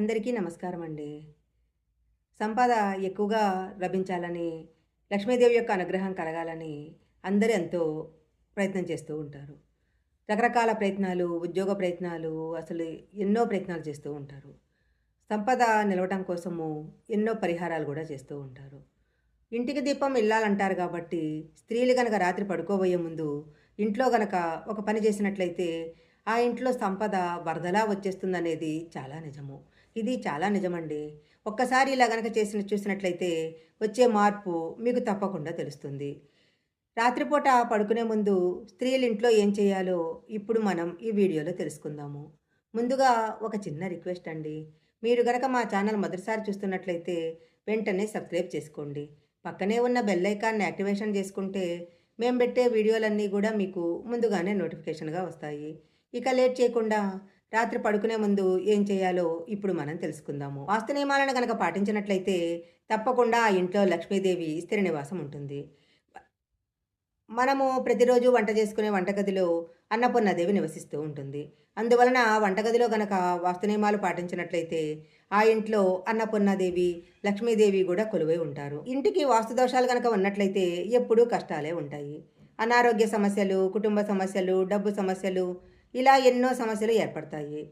అందరికీ నమస్కారం అండి సంపద ఎక్కువగా లభించాలని లక్ష్మీదేవి యొక్క అనుగ్రహం కలగాలని అందరూ ఎంతో ప్రయత్నం చేస్తూ ఉంటారు. రకరకాల ప్రయత్నాలు ఉద్యోగ ప్రయత్నాలు అసలు ఎన్నో ప్రయత్నాలు చేస్తూ ఉంటారు. సంపద నిలవటం కోసము ఎన్నో పరిహారాలు కూడా చేస్తూ ఉంటారు. ఇంటికి దీపం ఇల్లాలంటారు కాబట్టి స్త్రీలు గనక రాత్రి పడుకోబోయే ముందు ఇంట్లో గనక ఒక పని చేసినట్లయితే ఆ ఇంట్లో సంపద వరదలా వచ్చేస్తుందనేది చాలా నిజము. ఇది చాలా నిజమండి. ఒక్కసారి ఇలా గనక చేసిన చూసినట్లయితే వచ్చే మార్పు మీకు తప్పకుండా తెలుస్తుంది. రాత్రిపూట పడుకునే ముందు స్త్రీలు ఇంట్లో ఏం చేయాలో ఇప్పుడు మనం ఈ వీడియోలో తెలుసుకుందాము. ముందుగా ఒక చిన్న రిక్వెస్ట్ అండి. మీరు గనక మా ఛానల్ మొదటిసారి చూస్తున్నట్లయితే వెంటనే సబ్స్క్రైబ్ చేసుకోండి. పక్కనే ఉన్న బెల్ ఐకాన్ని యాక్టివేషన్ చేసుకుంటే మేము పెట్టే వీడియోలన్నీ కూడా మీకు ముందుగానే నోటిఫికేషన్గా వస్తాయి. ఇక లేట్ చేయకుండా రాత్రి పడుకునే ముందు ఏం చేయాలో ఇప్పుడు మనం తెలుసుకుందాము. వాస్తు నియమాలను కనుక పాటించినట్లయితే తప్పకుండా ఆ ఇంట్లో లక్ష్మీదేవి స్థిర నివాసం ఉంటుంది. మనము ప్రతిరోజు వంట చేసుకునే వంటగదిలో అన్నపూర్ణదేవి నివసిస్తూ ఉంటుంది. అందువలన వంటగదిలో గనక వాస్తు నియమాలు పాటించినట్లయితే ఆ ఇంట్లో అన్నపూర్ణాదేవి లక్ష్మీదేవి కూడా కొలువై ఉంటారు. ఇంటికి వాస్తు దోషాలు గనక ఉన్నట్లయితే ఎప్పుడూ కష్టాలే ఉంటాయి. అనారోగ్య సమస్యలు కుటుంబ సమస్యలు డబ్బు సమస్యలు ఇలా ఎన్నో సమస్యలు ఏర్పడతాయి.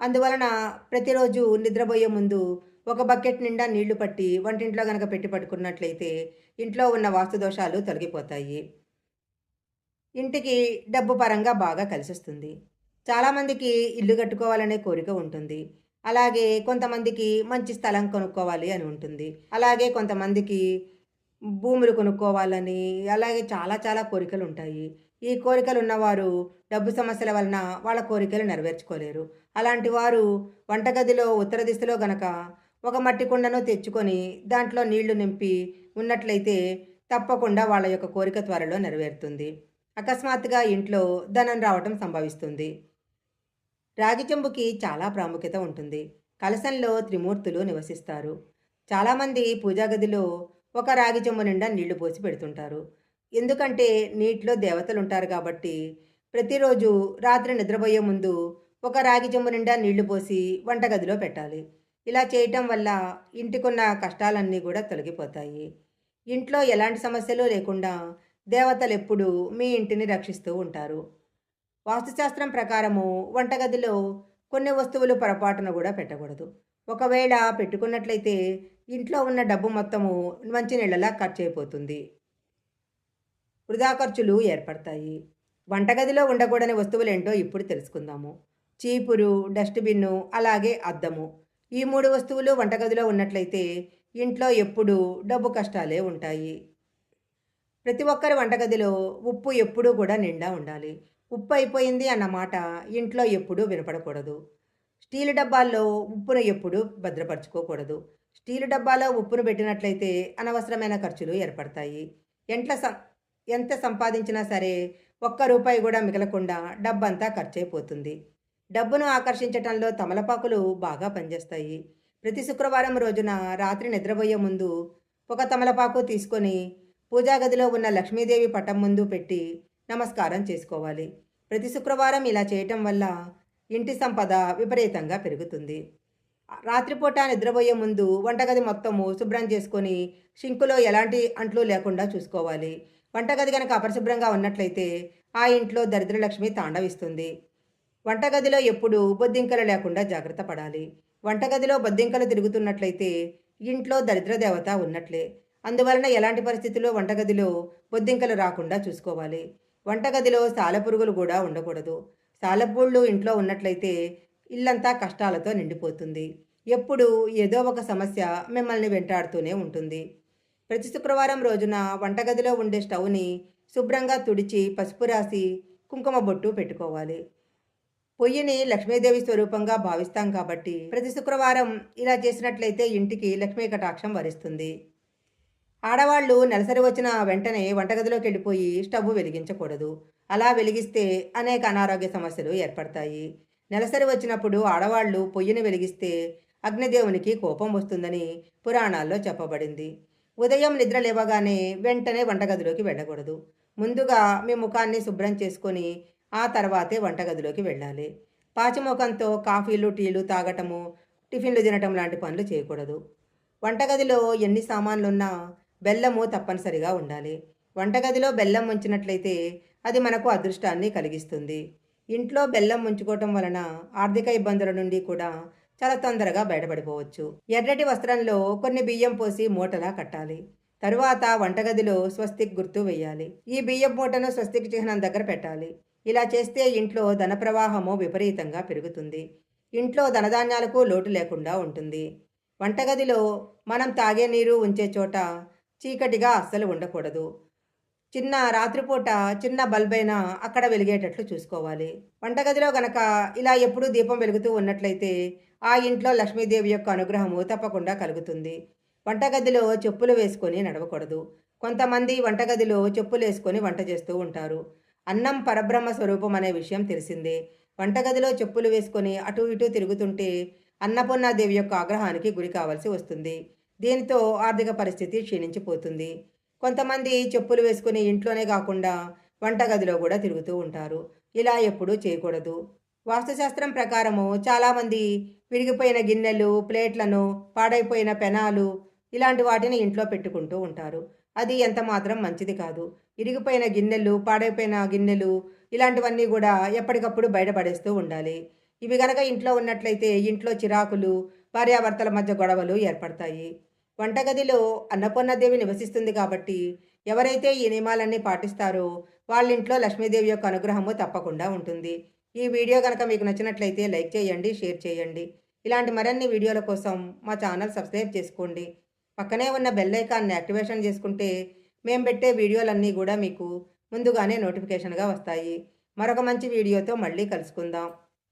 అందువలన ప్రతిరోజు నిద్రపోయే ముందు ఒక బకెట్ నిండా నీళ్ళు పట్టి వంటింట్లో గనక పెట్టి పట్టుకున్నట్లయితే ఇంట్లో ఉన్న వాస్తు దోషాలు తొలగిపోతాయి. ఇంటికి డబ్బు పరంగా బాగా కలిసిస్తుంది. చాలామందికి ఇల్లు కట్టుకోవాలనే కోరిక ఉంటుంది. అలాగే కొంతమందికి మంచి స్థలం కొనుక్కోవాలి అని ఉంటుంది. అలాగే కొంతమందికి భూములు కొనుక్కోవాలని అలాగే చాలా చాలా కోరికలు ఉంటాయి. ఈ కోరికలు ఉన్నవారు డబ్బు సమస్యల వలన వాళ్ళ కోరికలు నెరవేర్చుకోలేరు. అలాంటి వారు వంటగదిలో ఉత్తర దిశలో గనక ఒక మట్టి కుండను తెచ్చుకొని దాంట్లో నీళ్ళు నింపి ఉన్నట్లయితే తప్పకుండా వాళ్ళ యొక్క కోరిక త్వరలో నెరవేరుతుంది. అకస్మాత్తుగా ఇంట్లో ధనం రావటం సంభవిస్తుంది. రాగి చెంబుకి చాలా ప్రాముఖ్యత ఉంటుంది. కలశంలో త్రిమూర్తులు నివసిస్తారు. చాలామంది పూజా గదిలో ఒక రాగి చెంబు నిండా నీళ్ళు పోసి పెడుతుంటారు. ఎందుకంటే నీటిలో దేవతలు ఉంటారు కాబట్టి ప్రతిరోజు రాత్రి నిద్రపోయే ముందు ఒక రాగి చెంబు నిండా నీళ్ళు పోసి వంటగదిలో పెట్టాలి. ఇలా చేయటం వల్ల ఇంటికున్న కష్టాలన్నీ కూడా తొలగిపోతాయి. ఇంట్లో ఎలాంటి సమస్యలు లేకుండా దేవతలు ఎప్పుడూ మీ ఇంటిని రక్షిస్తూ ఉంటారు. వాస్తుశాస్త్రం ప్రకారము వంటగదిలో కొన్ని వస్తువులు పొరపాటున కూడా పెట్టకూడదు. ఒకవేళ పెట్టుకున్నట్లయితే ఇంట్లో ఉన్న డబ్బు మొత్తము మంచి నీళ్ళలా ఖర్చు అయిపోతుంది వృధా ఖర్చులు ఏర్పడతాయి. వంటగదిలో ఉండకూడని వస్తువులేంటో ఇప్పుడు తెలుసుకుందాము. చీపురు డస్ట్బిన్ను అలాగే అద్దము. ఈ మూడు వస్తువులు వంటగదిలో ఉన్నట్లయితే ఇంట్లో ఎప్పుడూ డబ్బు కష్టాలే ఉంటాయి. ప్రతి ఒక్కరి వంటగదిలో ఉప్పు ఎప్పుడూ కూడా నిండా ఉండాలి. ఉప్పు అయిపోయింది అన్న మాట ఇంట్లో ఎప్పుడూ వినపడకూడదు. స్టీలు డబ్బాల్లో ఉప్పును ఎప్పుడూ భద్రపరచుకోకూడదు. స్టీలు డబ్బాలో ఉప్పును పెట్టినట్లయితే అనవసరమైన ఖర్చులు ఏర్పడతాయి. ఎంట్ల స ఎంత సంపాదించినా సరే ఒక్క రూపాయి కూడా మిగలకుండా డబ్బంతా ఖర్చయిపోతుంది డబ్బును ఆకర్షించటంలో తమలపాకులు బాగా పనిచేస్తాయి. ప్రతి శుక్రవారం రోజున రాత్రి నిద్రపోయే ముందు ఒక తమలపాకు తీసుకొని పూజా గదిలో ఉన్న లక్ష్మీదేవి పటం ముందు పెట్టి నమస్కారం చేసుకోవాలి. ప్రతి శుక్రవారం ఇలా చేయటం వల్ల ఇంటి సంపద విపరీతంగా పెరుగుతుంది. రాత్రిపూట నిద్రపోయే ముందు వంటగది మొత్తము శుభ్రం చేసుకొని షింకులో ఎలాంటి అంట్లు లేకుండా చూసుకోవాలి. వంటగది కనుక అపరిశుభ్రంగా ఉన్నట్లయితే ఆ ఇంట్లో దరిద్రలక్ష్మి తాండవిస్తుంది. వంటగదిలో ఎప్పుడు బొద్దింకలు లేకుండా జాగ్రత్త పడాలి. వంటగదిలో బొద్దింకలు తిరుగుతున్నట్లయితే ఇంట్లో దరిద్ర దేవత ఉన్నట్లే. అందువలన ఎలాంటి పరిస్థితుల్లో వంటగదిలో బొద్దింకలు రాకుండా చూసుకోవాలి? వంటగదిలో సాలెపురుగులు కూడా ఉండకూడదు. సాలెపుళ్ళు ఇంట్లో ఉన్నట్లయితే ఇల్లంతా కష్టాలతో నిండిపోతుంది. ఎప్పుడు ఏదో ఒక సమస్య మిమ్మల్ని వెంటాడుతూనే ఉంటుంది. ప్రతి శుక్రవారం రోజున వంటగదిలో ఉండే స్టవ్ని శుభ్రంగా తుడిచి పసుపు రాసి కుంకుమ బొట్టు పెట్టుకోవాలి. పొయ్యిని లక్ష్మీదేవి స్వరూపంగా భావిస్తాం కాబట్టి ప్రతి శుక్రవారం ఇలా చేసినట్లయితే ఇంటికి లక్ష్మీ కటాక్షం వరిస్తుంది. ఆడవాళ్ళు నెలసరి వచ్చిన వెంటనే వంటగదిలోకి వెళ్ళిపోయి స్టవ్ వెలిగించకూడదు. అలా వెలిగిస్తే అనేక అనారోగ్య సమస్యలు ఏర్పడతాయి. నెలసరి వచ్చినప్పుడు ఆడవాళ్ళు పొయ్యిని వెలిగిస్తే అగ్నిదేవునికి కోపం వస్తుందని పురాణాల్లో చెప్పబడింది. ఉదయం నిద్ర లేవగానే వెంటనే వంటగదిలోకి వెళ్ళకూడదు. ముందుగా మీ ముఖాన్ని శుభ్రం చేసుకొని ఆ తర్వాతే వంటగదిలోకి వెళ్ళాలి. పాచిముఖంతో కాఫీలు టీలు తాగటము టిఫిన్లు తినటం లాంటి పనులు చేయకూడదు. వంటగదిలో ఎన్ని సామాన్లున్నా బెల్లము తప్పనిసరిగా ఉండాలి. వంటగదిలో బెల్లం ఉంచినట్లయితే అది మనకు అదృష్టాన్ని కలిగిస్తుంది. ఇంట్లో బెల్లం ఉంచుకోవటం వలన ఆర్థిక ఇబ్బందుల నుండి కూడా చాలా తొందరగా బయటపడిపోవచ్చు. ఎర్రటి వస్త్రంలో కొన్ని బియ్యం పోసి మూటలా కట్టాలి. తరువాత వంటగదిలో స్వస్తిక్ గుర్తు వేయాలి ఈ బియ్యం మూటను స్వస్తిక్ చిహ్నం దగ్గర పెట్టాలి. ఇలా చేస్తే ఇంట్లో ధన ప్రవాహము విపరీతంగా పెరుగుతుంది. ఇంట్లో ధనధాన్యాలకు లోటు లేకుండా ఉంటుంది. వంటగదిలో మనం తాగే నీరు ఉంచే చోట చీకటిగా అస్సలు ఉండకూడదు. చిన్న రాత్రిపూట చిన్న బల్బైనా అక్కడ వెలిగేటట్లు చూసుకోవాలి. వంటగదిలో గనక ఇలా ఎప్పుడూ దీపం వెలుగుతూ ఉన్నట్లయితే ఆ ఇంట్లో లక్ష్మీదేవి యొక్క అనుగ్రహము తప్పకుండా కలుగుతుంది. వంటగదిలో చెప్పులు వేసుకొని నడవకూడదు. కొంతమంది వంటగదిలో చెప్పులు వేసుకొని వంట చేస్తూ ఉంటారు. అన్నం పరబ్రహ్మ స్వరూపం అనే విషయం తెలిసిందే. వంటగదిలో చెప్పులు వేసుకొని అటు ఇటు తిరుగుతుంటే అన్నపూర్ణాదేవి యొక్క ఆగ్రహానికి గురి కావాల్సి వస్తుంది. దీనితో ఆర్థిక పరిస్థితి క్షీణించిపోతుంది. కొంతమంది చెప్పులు వేసుకుని ఇంట్లోనే కాకుండా వంటగదిలో కూడా తిరుగుతూ ఉంటారు. ఇలా ఎప్పుడూ చేయకూడదు. వాస్తుశాస్త్రం ప్రకారము చాలామంది విరిగిపోయిన గిన్నెలు ప్లేట్లను పాడైపోయిన పెనాలు ఇలాంటి వాటిని ఇంట్లో పెట్టుకుంటూ ఉంటారు. అది ఎంత మాత్రం మంచిది కాదు. ఇరిగిపోయిన గిన్నెలు పాడైపోయిన గిన్నెలు ఇలాంటివన్నీ కూడా ఎప్పటికప్పుడు బయటపడేస్తూ ఉండాలి. ఇవి గనక ఇంట్లో ఉన్నట్లయితే ఇంట్లో చిరాకులు భార్యాభర్తల మధ్య గొడవలు ఏర్పడతాయి. వంటగదిలో అన్నపూర్ణదేవి నివసిస్తుంది కాబట్టి ఎవరైతే ఈ నియమాలన్నీ పాటిస్తారో వాళ్ళ ఇంట్లో లక్ష్మీదేవి యొక్క అనుగ్రహము తప్పకుండా ఉంటుంది. ఈ వీడియో కనుక మీకు నచ్చినట్లయితే లైక్ చేయండి షేర్ చేయండి. ఇలాంటి మరిన్ని వీడియోల కోసం మా ఛానల్ సబ్స్క్రైబ్ చేసుకోండి. పక్కనే ఉన్న బెల్ ఐకాన్ని యాక్టివేషన్ చేసుకుంటే మేము పెట్టే వీడియోలన్నీ కూడా మీకు ముందుగానే నోటిఫికేషన్గా వస్తాయి. మరొక మంచి వీడియోతో మళ్ళీ కలుసుకుందాం.